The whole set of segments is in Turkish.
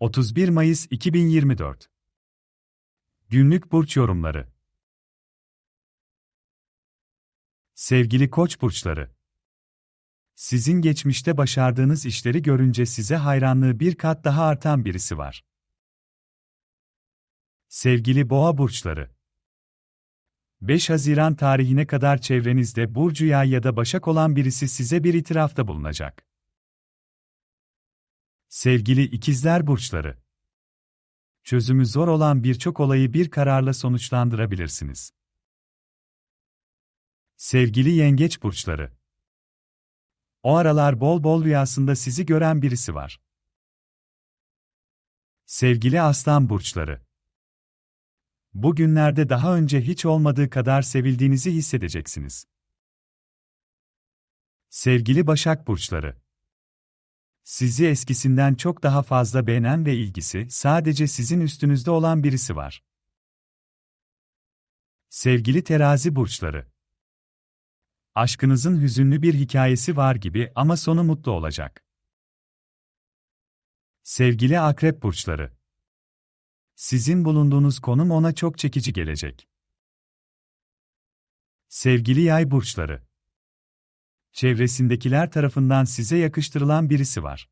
31 Mayıs 2024 Günlük burç yorumları. Sevgili Koç burçları. Sizin geçmişte başardığınız işleri görünce size hayranlığı bir kat daha artan birisi var. Sevgili Boğa burçları. 5 Haziran tarihine kadar çevrenizde burcu yay ya da başak olan birisi size bir itirafta bulunacak. Sevgili ikizler burçları. Çözümü zor olan birçok olayı bir kararla sonuçlandırabilirsiniz. Sevgili yengeç burçları. O aralar bol bol rüyasında sizi gören birisi var. Sevgili aslan burçları. Bugünlerde daha önce hiç olmadığı kadar sevildiğinizi hissedeceksiniz. Sevgili Başak burçları. Sizi eskisinden çok daha fazla beğenen ve ilgisi sadece sizin üstünüzde olan birisi var. Sevgili terazi burçları. Aşkınızın hüzünlü bir hikayesi var gibi ama sonu mutlu olacak. Sevgili akrep burçları. Sizin bulunduğunuz konum ona çok çekici gelecek. Sevgili yay burçları. Çevresindekiler tarafından size yakıştırılan birisi var.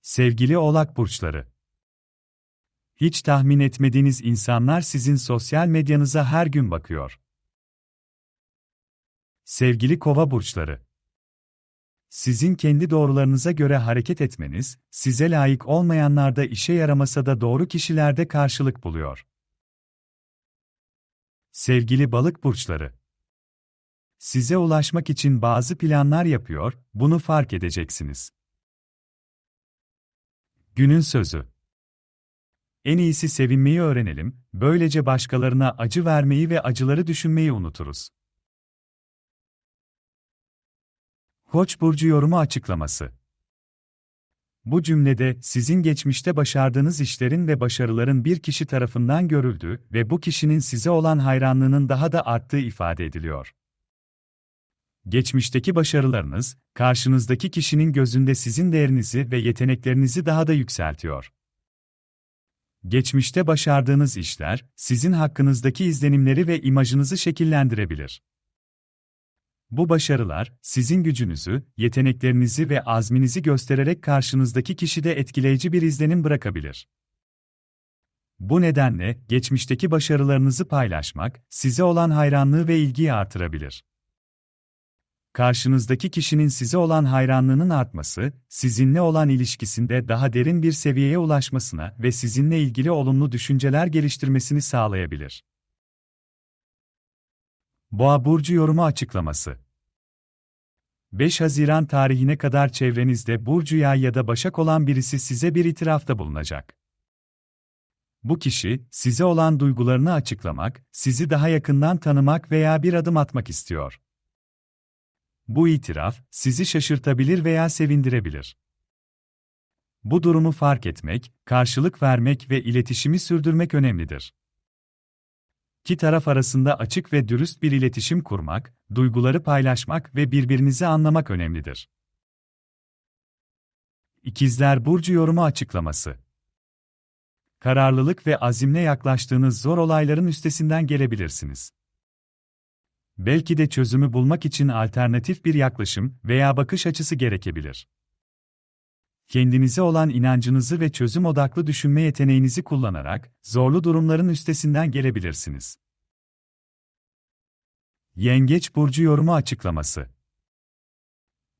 Sevgili Oğlak burçları. Hiç tahmin etmediğiniz insanlar sizin sosyal medyanıza her gün bakıyor. Sevgili Kova burçları. Sizin kendi doğrularınıza göre hareket etmeniz, size layık olmayanlarda işe yaramasa da doğru kişilerde karşılık buluyor. Sevgili balık burçları. Size ulaşmak için bazı planlar yapıyor, bunu fark edeceksiniz. Günün sözü. En iyisi sevinmeyi öğrenelim, böylece başkalarına acı vermeyi ve acıları düşünmeyi unuturuz. Koç burcu yorumu açıklaması. Bu cümlede sizin geçmişte başardığınız işlerin ve başarıların bir kişi tarafından görüldüğü ve bu kişinin size olan hayranlığının daha da arttığı ifade ediliyor. Geçmişteki başarılarınız, karşınızdaki kişinin gözünde sizin değerinizi ve yeteneklerinizi daha da yükseltiyor. Geçmişte başardığınız işler, sizin hakkınızdaki izlenimleri ve imajınızı şekillendirebilir. Bu başarılar, sizin gücünüzü, yeteneklerinizi ve azminizi göstererek karşınızdaki kişide etkileyici bir izlenim bırakabilir. Bu nedenle, geçmişteki başarılarınızı paylaşmak, size olan hayranlığı ve ilgiyi artırabilir. Karşınızdaki kişinin size olan hayranlığının artması, sizinle olan ilişkisinde daha derin bir seviyeye ulaşmasına ve sizinle ilgili olumlu düşünceler geliştirmesini sağlayabilir. Boğa burcu yorumu açıklaması. 5 Haziran tarihine kadar çevrenizde burcu yay ya da başak olan birisi size bir itirafta bulunacak. Bu kişi, size olan duygularını açıklamak, sizi daha yakından tanımak veya bir adım atmak istiyor. Bu itiraf, sizi şaşırtabilir veya sevindirebilir. Bu durumu fark etmek, karşılık vermek ve iletişimi sürdürmek önemlidir. İki taraf arasında açık ve dürüst bir iletişim kurmak, duyguları paylaşmak ve birbirinizi anlamak önemlidir. İkizler Burcu yorumu açıklaması Kararlılık ve azimle yaklaştığınız zor olayların üstesinden gelebilirsiniz. Belki de çözümü bulmak için alternatif bir yaklaşım veya bakış açısı gerekebilir. Kendinize olan inancınızı ve çözüm odaklı düşünme yeteneğinizi kullanarak zorlu durumların üstesinden gelebilirsiniz. Yengeç burcu yorumu açıklaması.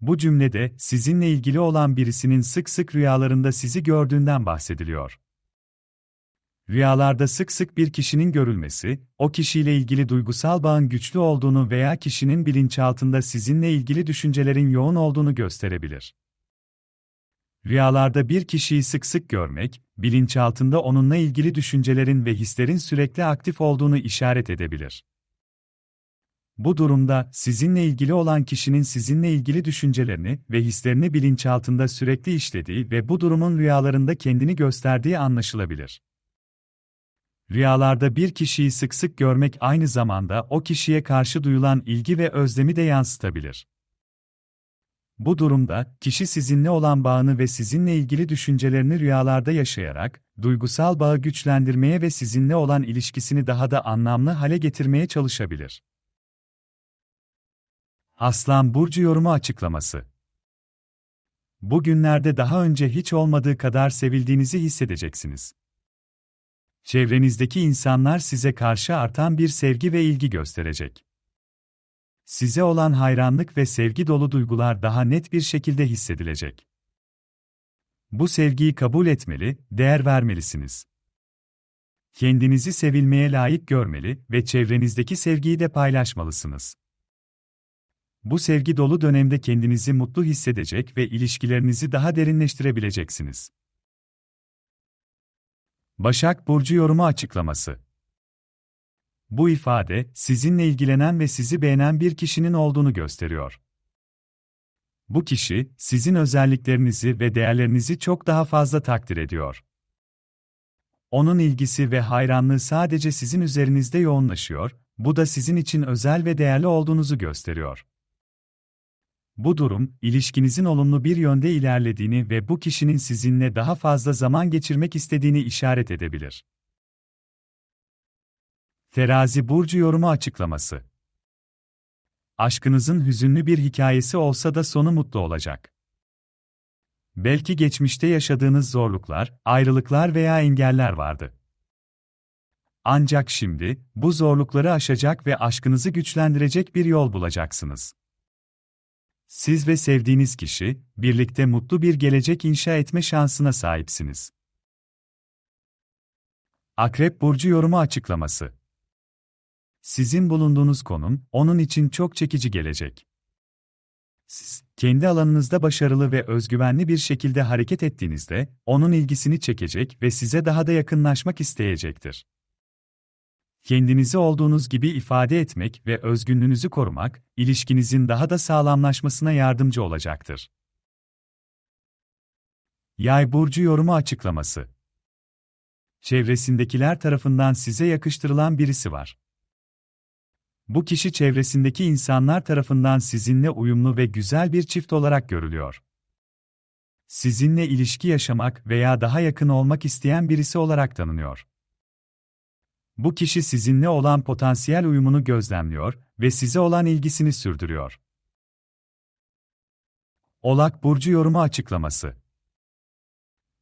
Bu cümlede sizinle ilgili olan birisinin sık sık rüyalarında sizi gördüğünden bahsediliyor. Rüyalarda sık sık bir kişinin görülmesi, o kişiyle ilgili duygusal bağın güçlü olduğunu veya kişinin bilinçaltında sizinle ilgili düşüncelerin yoğun olduğunu gösterebilir. Rüyalarda bir kişiyi sık sık görmek, bilinçaltında onunla ilgili düşüncelerin ve hislerin sürekli aktif olduğunu işaret edebilir. Bu durumda sizinle ilgili olan kişinin sizinle ilgili düşüncelerini ve hislerini bilinçaltında sürekli işlediği ve bu durumun rüyalarında kendini gösterdiği anlaşılabilir. Rüyalarda bir kişiyi sık sık görmek aynı zamanda o kişiye karşı duyulan ilgi ve özlemi de yansıtabilir. Bu durumda, kişi sizinle olan bağını ve sizinle ilgili düşüncelerini rüyalarda yaşayarak, duygusal bağı güçlendirmeye ve sizinle olan ilişkisini daha da anlamlı hale getirmeye çalışabilir. Aslan Burcu yorumu açıklaması Bugünlerde daha önce hiç olmadığı kadar sevildiğinizi hissedeceksiniz. Çevrenizdeki insanlar size karşı artan bir sevgi ve ilgi gösterecek. Size olan hayranlık ve sevgi dolu duygular daha net bir şekilde hissedilecek. Bu sevgiyi kabul etmeli, değer vermelisiniz. Kendinizi sevilmeye layık görmeli ve çevrenizdeki sevgiyi de paylaşmalısınız. Bu sevgi dolu dönemde kendinizi mutlu hissedecek ve ilişkilerinizi daha derinleştirebileceksiniz. Başak Burcu yorumu açıklaması Bu ifade, sizinle ilgilenen ve sizi beğenen bir kişinin olduğunu gösteriyor. Bu kişi, sizin özelliklerinizi ve değerlerinizi çok daha fazla takdir ediyor. Onun ilgisi ve hayranlığı sadece sizin üzerinizde yoğunlaşıyor, bu da sizin için özel ve değerli olduğunuzu gösteriyor. Bu durum, ilişkinizin olumlu bir yönde ilerlediğini ve bu kişinin sizinle daha fazla zaman geçirmek istediğini işaret edebilir. Terazi burcu yorumu açıklaması. Aşkınızın hüzünlü bir hikayesi olsa da sonu mutlu olacak. Belki geçmişte yaşadığınız zorluklar, ayrılıklar veya engeller vardı. Ancak şimdi bu zorlukları aşacak ve aşkınızı güçlendirecek bir yol bulacaksınız. Siz ve sevdiğiniz kişi, birlikte mutlu bir gelecek inşa etme şansına sahipsiniz. Akrep Burcu yorumu açıklaması Sizin bulunduğunuz konum, onun için çok çekici gelecek. Siz, kendi alanınızda başarılı ve özgüvenli bir şekilde hareket ettiğinizde, onun ilgisini çekecek ve size daha da yakınlaşmak isteyecektir. Kendinizi olduğunuz gibi ifade etmek ve özgünlüğünüzü korumak, ilişkinizin daha da sağlamlaşmasına yardımcı olacaktır. Yay burcu yorumu açıklaması. Çevresindekiler tarafından size yakıştırılan birisi var. Bu kişi çevresindeki insanlar tarafından sizinle uyumlu ve güzel bir çift olarak görülüyor. Sizinle ilişki yaşamak veya daha yakın olmak isteyen birisi olarak tanınıyor. Bu kişi sizinle olan potansiyel uyumunu gözlemliyor ve size olan ilgisini sürdürüyor. Olak burcu yorumu açıklaması.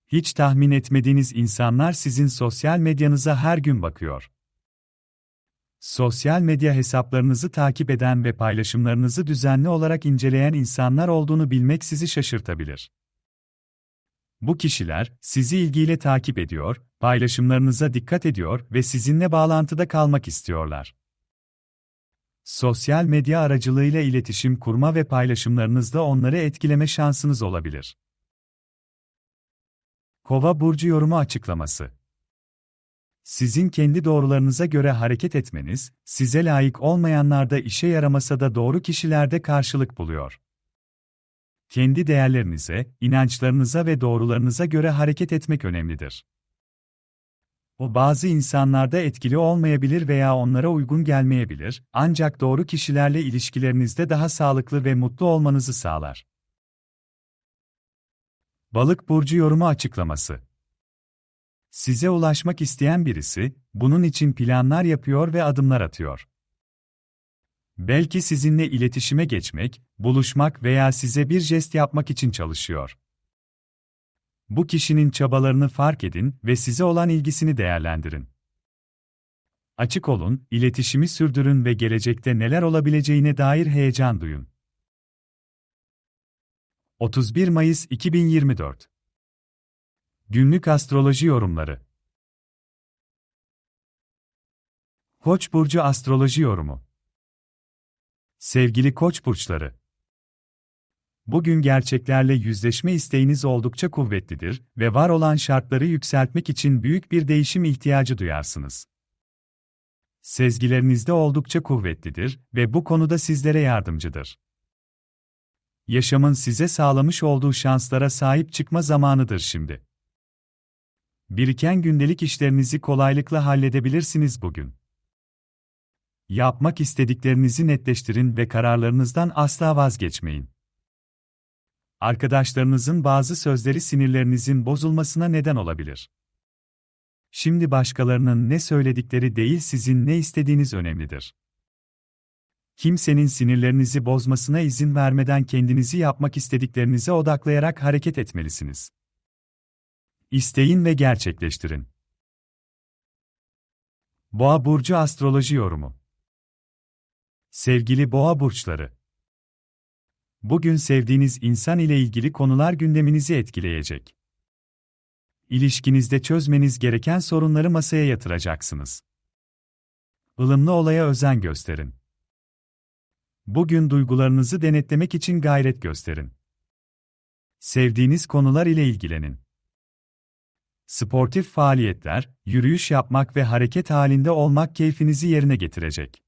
Hiç tahmin etmediğiniz insanlar sizin sosyal medyanıza her gün bakıyor. Sosyal medya hesaplarınızı takip eden ve paylaşımlarınızı düzenli olarak inceleyen insanlar olduğunu bilmek sizi şaşırtabilir. Bu kişiler sizi ilgiyle takip ediyor, paylaşımlarınıza dikkat ediyor ve sizinle bağlantıda kalmak istiyorlar. Sosyal medya aracılığıyla iletişim kurma ve paylaşımlarınızda onları etkileme şansınız olabilir. Kova burcu yorumu açıklaması. Sizin kendi doğrularınıza göre hareket etmeniz, size layık olmayanlarda işe yaramasa da doğru kişilerde karşılık buluyor kendi değerlerinize, inançlarınıza ve doğrularınıza göre hareket etmek önemlidir. O bazı insanlarda etkili olmayabilir veya onlara uygun gelmeyebilir, ancak doğru kişilerle ilişkilerinizde daha sağlıklı ve mutlu olmanızı sağlar. Balık burcu yorumu açıklaması. Size ulaşmak isteyen birisi, bunun için planlar yapıyor ve adımlar atıyor. Belki sizinle iletişime geçmek, buluşmak veya size bir jest yapmak için çalışıyor. Bu kişinin çabalarını fark edin ve size olan ilgisini değerlendirin. Açık olun, iletişimi sürdürün ve gelecekte neler olabileceğine dair heyecan duyun. 31 Mayıs 2024 Günlük Astroloji Yorumları Koç burcu astroloji yorumu Sevgili Koç burçları. Bugün gerçeklerle yüzleşme isteğiniz oldukça kuvvetlidir ve var olan şartları yükseltmek için büyük bir değişim ihtiyacı duyarsınız. Sezgilerinizde oldukça kuvvetlidir ve bu konuda sizlere yardımcıdır. Yaşamın size sağlamış olduğu şanslara sahip çıkma zamanıdır şimdi. Biriken gündelik işlerinizi kolaylıkla halledebilirsiniz bugün. Yapmak istediklerinizi netleştirin ve kararlarınızdan asla vazgeçmeyin. Arkadaşlarınızın bazı sözleri sinirlerinizin bozulmasına neden olabilir. Şimdi başkalarının ne söyledikleri değil sizin ne istediğiniz önemlidir. Kimsenin sinirlerinizi bozmasına izin vermeden kendinizi yapmak istediklerinize odaklayarak hareket etmelisiniz. İsteyin ve gerçekleştirin. Boğa burcu astroloji yorumu. Sevgili boğa burçları, bugün sevdiğiniz insan ile ilgili konular gündeminizi etkileyecek. İlişkinizde çözmeniz gereken sorunları masaya yatıracaksınız. Ilımlı olaya özen gösterin. Bugün duygularınızı denetlemek için gayret gösterin. Sevdiğiniz konular ile ilgilenin. Sportif faaliyetler, yürüyüş yapmak ve hareket halinde olmak keyfinizi yerine getirecek.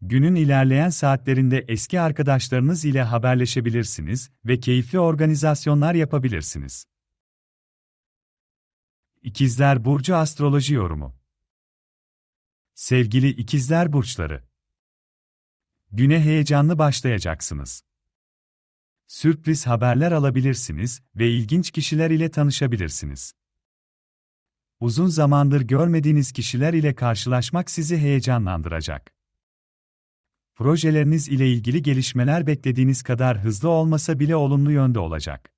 Günün ilerleyen saatlerinde eski arkadaşlarınız ile haberleşebilirsiniz ve keyifli organizasyonlar yapabilirsiniz. İkizler Burcu Astroloji Yorumu Sevgili İkizler Burçları Güne heyecanlı başlayacaksınız. Sürpriz haberler alabilirsiniz ve ilginç kişiler ile tanışabilirsiniz. Uzun zamandır görmediğiniz kişiler ile karşılaşmak sizi heyecanlandıracak. Projeleriniz ile ilgili gelişmeler beklediğiniz kadar hızlı olmasa bile olumlu yönde olacak.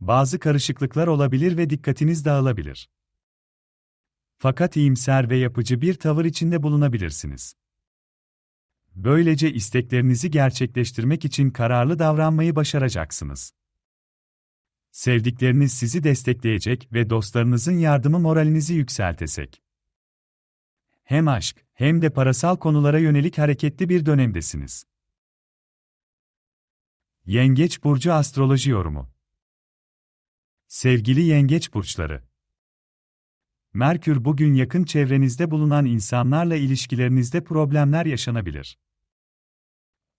Bazı karışıklıklar olabilir ve dikkatiniz dağılabilir. Fakat iyimser ve yapıcı bir tavır içinde bulunabilirsiniz. Böylece isteklerinizi gerçekleştirmek için kararlı davranmayı başaracaksınız. Sevdikleriniz sizi destekleyecek ve dostlarınızın yardımı moralinizi yükseltecek. Hem aşk hem de parasal konulara yönelik hareketli bir dönemdesiniz. Yengeç burcu astroloji yorumu. Sevgili yengeç burçları, Merkür bugün yakın çevrenizde bulunan insanlarla ilişkilerinizde problemler yaşanabilir.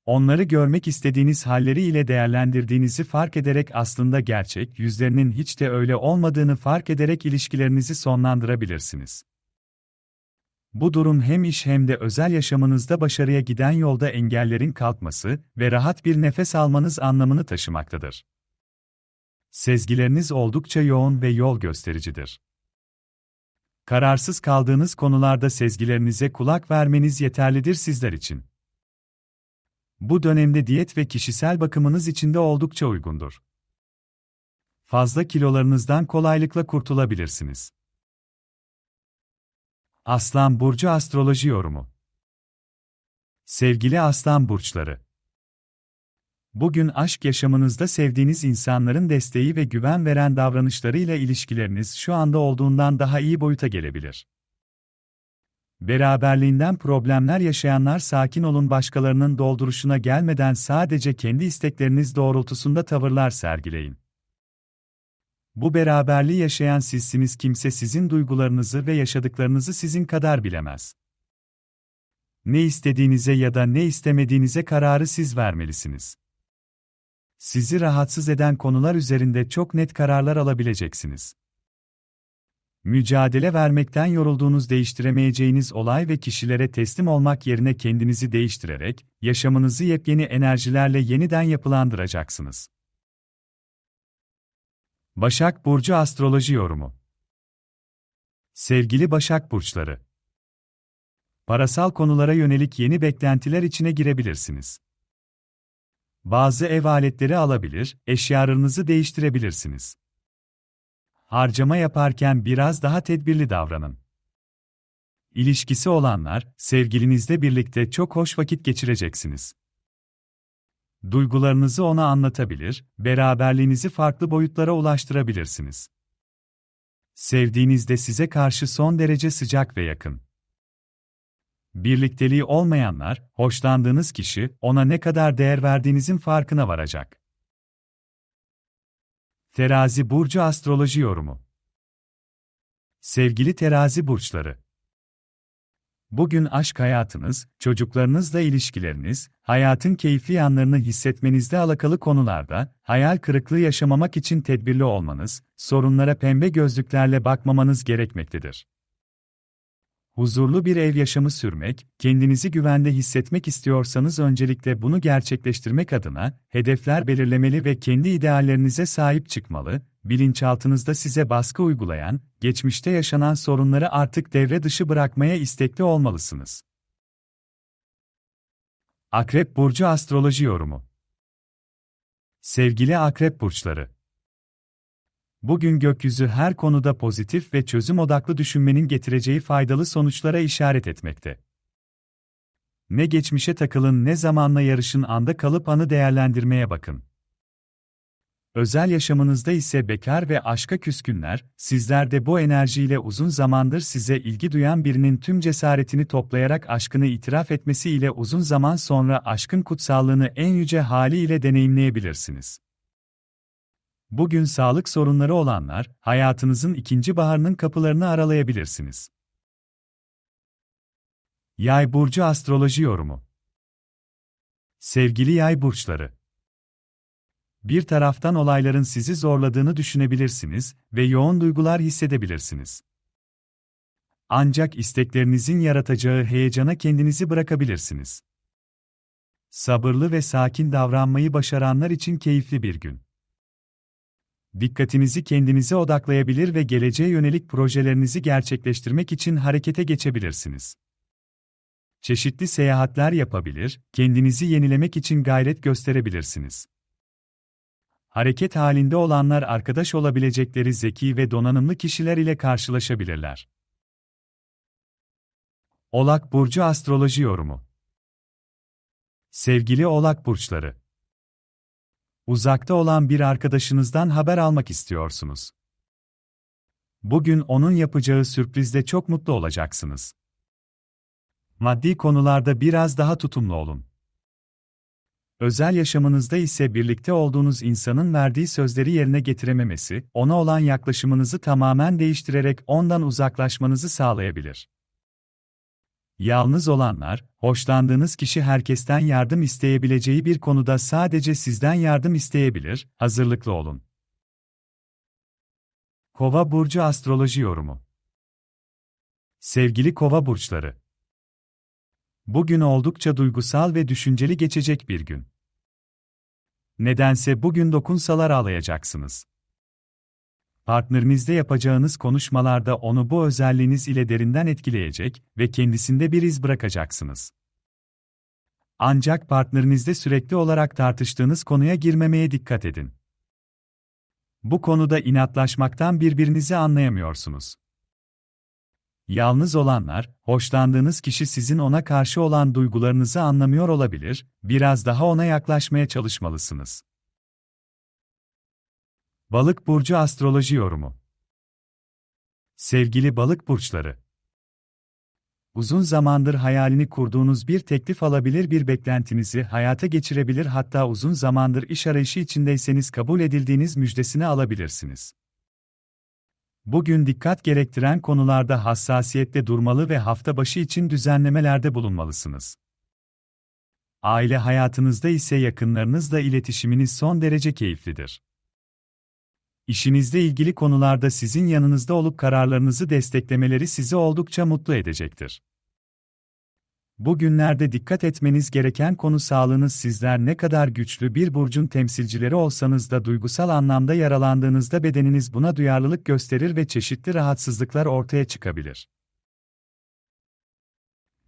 Onları görmek istediğiniz halleri ile değerlendirdiğinizi fark ederek aslında gerçek yüzlerinin hiç de öyle olmadığını fark ederek ilişkilerinizi sonlandırabilirsiniz. Bu durum hem iş hem de özel yaşamınızda başarıya giden yolda engellerin kalkması ve rahat bir nefes almanız anlamını taşımaktadır. Sezgileriniz oldukça yoğun ve yol göstericidir. Kararsız kaldığınız konularda sezgilerinize kulak vermeniz yeterlidir sizler için. Bu dönemde diyet ve kişisel bakımınız için de oldukça uygundur. Fazla kilolarınızdan kolaylıkla kurtulabilirsiniz. Aslan Burcu Astroloji Yorumu Sevgili Aslan Burçları Bugün aşk yaşamınızda sevdiğiniz insanların desteği ve güven veren davranışlarıyla ilişkileriniz şu anda olduğundan daha iyi boyuta gelebilir. Beraberliğinden problemler yaşayanlar sakin olun başkalarının dolduruşuna gelmeden sadece kendi istekleriniz doğrultusunda tavırlar sergileyin. Bu beraberliği yaşayan sizsiniz kimse sizin duygularınızı ve yaşadıklarınızı sizin kadar bilemez. Ne istediğinize ya da ne istemediğinize kararı siz vermelisiniz. Sizi rahatsız eden konular üzerinde çok net kararlar alabileceksiniz. Mücadele vermekten yorulduğunuz değiştiremeyeceğiniz olay ve kişilere teslim olmak yerine kendinizi değiştirerek, yaşamınızı yepyeni enerjilerle yeniden yapılandıracaksınız. Başak Burcu Astroloji Yorumu Sevgili Başak Burçları Parasal konulara yönelik yeni beklentiler içine girebilirsiniz. Bazı ev aletleri alabilir, eşyalarınızı değiştirebilirsiniz. Harcama yaparken biraz daha tedbirli davranın. İlişkisi olanlar, sevgilinizle birlikte çok hoş vakit geçireceksiniz. Duygularınızı ona anlatabilir, beraberliğinizi farklı boyutlara ulaştırabilirsiniz. Sevdiğiniz de size karşı son derece sıcak ve yakın. Birlikteliği olmayanlar, hoşlandığınız kişi, ona ne kadar değer verdiğinizin farkına varacak. Terazi Burcu Astroloji Yorumu Sevgili terazi burçları, Bugün aşk hayatınız, çocuklarınızla ilişkileriniz, hayatın keyfi yanlarını hissetmenizde alakalı konularda, hayal kırıklığı yaşamamak için tedbirli olmanız, sorunlara pembe gözlüklerle bakmamanız gerekmektedir. Huzurlu bir ev yaşamı sürmek, kendinizi güvende hissetmek istiyorsanız öncelikle bunu gerçekleştirmek adına hedefler belirlemeli ve kendi ideallerinize sahip çıkmalı. Bilinçaltınızda size baskı uygulayan, geçmişte yaşanan sorunları artık devre dışı bırakmaya istekli olmalısınız. Akrep burcu astroloji yorumu. Sevgili akrep burçları, Bugün gökyüzü her konuda pozitif ve çözüm odaklı düşünmenin getireceği faydalı sonuçlara işaret etmekte. Ne geçmişe takılın ne zamanla yarışın anda kalıp anı değerlendirmeye bakın. Özel yaşamınızda ise bekar ve aşka küskünler, sizler de bu enerjiyle uzun zamandır size ilgi duyan birinin tüm cesaretini toplayarak aşkını itiraf etmesiyle uzun zaman sonra aşkın kutsallığını en yüce haliyle deneyimleyebilirsiniz. Bugün sağlık sorunları olanlar, hayatınızın ikinci baharının kapılarını aralayabilirsiniz. Yay burcu astroloji yorumu. Sevgili yay burçları, bir taraftan olayların sizi zorladığını düşünebilirsiniz ve yoğun duygular hissedebilirsiniz. Ancak isteklerinizin yaratacağı heyecana kendinizi bırakabilirsiniz. Sabırlı ve sakin davranmayı başaranlar için keyifli bir gün. Dikkatinizi kendinize odaklayabilir ve geleceğe yönelik projelerinizi gerçekleştirmek için harekete geçebilirsiniz. Çeşitli seyahatler yapabilir, kendinizi yenilemek için gayret gösterebilirsiniz. Hareket halinde olanlar arkadaş olabilecekleri zeki ve donanımlı kişiler ile karşılaşabilirler. Oğlak Burcu Astroloji Yorumu Sevgili Oğlak Burçları Uzakta olan bir arkadaşınızdan haber almak istiyorsunuz. Bugün onun yapacağı sürprizde çok mutlu olacaksınız. Maddi konularda biraz daha tutumlu olun. Özel yaşamınızda ise birlikte olduğunuz insanın verdiği sözleri yerine getirememesi, ona olan yaklaşımınızı tamamen değiştirerek ondan uzaklaşmanızı sağlayabilir. Yalnız olanlar, hoşlandığınız kişi herkesten yardım isteyebileceği bir konuda sadece sizden yardım isteyebilir, hazırlıklı olun. Kova burcu astroloji yorumu. Sevgili Kova burçları, Bugün oldukça duygusal ve düşünceli geçecek bir gün. Nedense bugün dokunsalar ağlayacaksınız. Partnerinizle yapacağınız konuşmalarda onu bu özelliğiniz ile derinden etkileyecek ve kendisinde bir iz bırakacaksınız. Ancak partnerinizle sürekli olarak tartıştığınız konuya girmemeye dikkat edin. Bu konuda inatlaşmaktan birbirinizi anlayamıyorsunuz. Yalnız olanlar, hoşlandığınız kişi sizin ona karşı olan duygularınızı anlamıyor olabilir, biraz daha ona yaklaşmaya çalışmalısınız. Balık burcu astroloji yorumu. Sevgili balık burçları, Uzun zamandır hayalini kurduğunuz bir teklif alabilir bir beklentinizi hayata geçirebilir hatta uzun zamandır iş arayışı içindeyseniz kabul edildiğiniz müjdesini alabilirsiniz. Bugün dikkat gerektiren konularda hassasiyetle durmalı ve hafta başı için düzenlemelerde bulunmalısınız. Aile hayatınızda ise yakınlarınızla iletişiminiz son derece keyiflidir. İşinizle ilgili konularda sizin yanınızda olup kararlarınızı desteklemeleri sizi oldukça mutlu edecektir. Bugünlerde dikkat etmeniz gereken konu sağlığınız sizler ne kadar güçlü bir burcun temsilcileri olsanız da duygusal anlamda yaralandığınızda bedeniniz buna duyarlılık gösterir ve çeşitli rahatsızlıklar ortaya çıkabilir.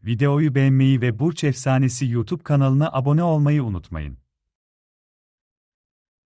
Videoyu beğenmeyi ve Burç Efsanesi YouTube kanalına abone olmayı unutmayın.